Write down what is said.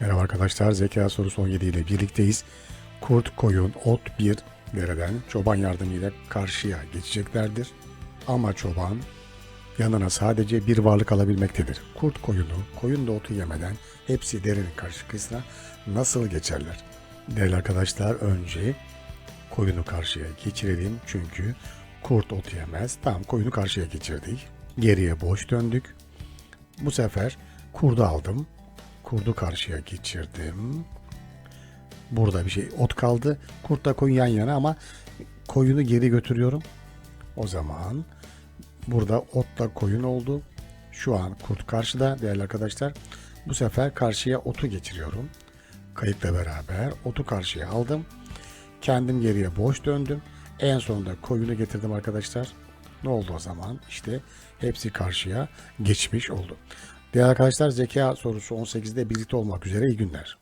Merhaba arkadaşlar. Zeka sorusu 17 ile birlikteyiz. Kurt, koyun, ot bir dereden çoban yardımıyla karşıya geçeceklerdir. Ama çoban yanına sadece bir varlık alabilmektedir. Kurt koyunu, koyun da otu yemeden hepsi derenin karşı kıyısına nasıl geçerler? Değerli arkadaşlar önce koyunu karşıya geçirelim çünkü kurt otu yemez. Tamam koyunu karşıya geçirdik. Geriye boş döndük. Bu sefer kurdu aldım. Kurdu karşıya geçirdim. Burada bir şey ot kaldı. Kurtla koyun yan yana ama koyunu geri götürüyorum. O zaman burada otla koyun oldu. Şu an kurt karşıda değerli arkadaşlar. Bu sefer karşıya otu geçiriyorum. Kayıkla beraber otu karşıya aldım. Kendim geriye boş döndüm. En sonunda koyunu getirdim arkadaşlar. Ne oldu o zaman? İşte hepsi karşıya geçmiş oldu. Değerli arkadaşlar zeka sorusu 18'de birlikte olmak üzere iyi günler.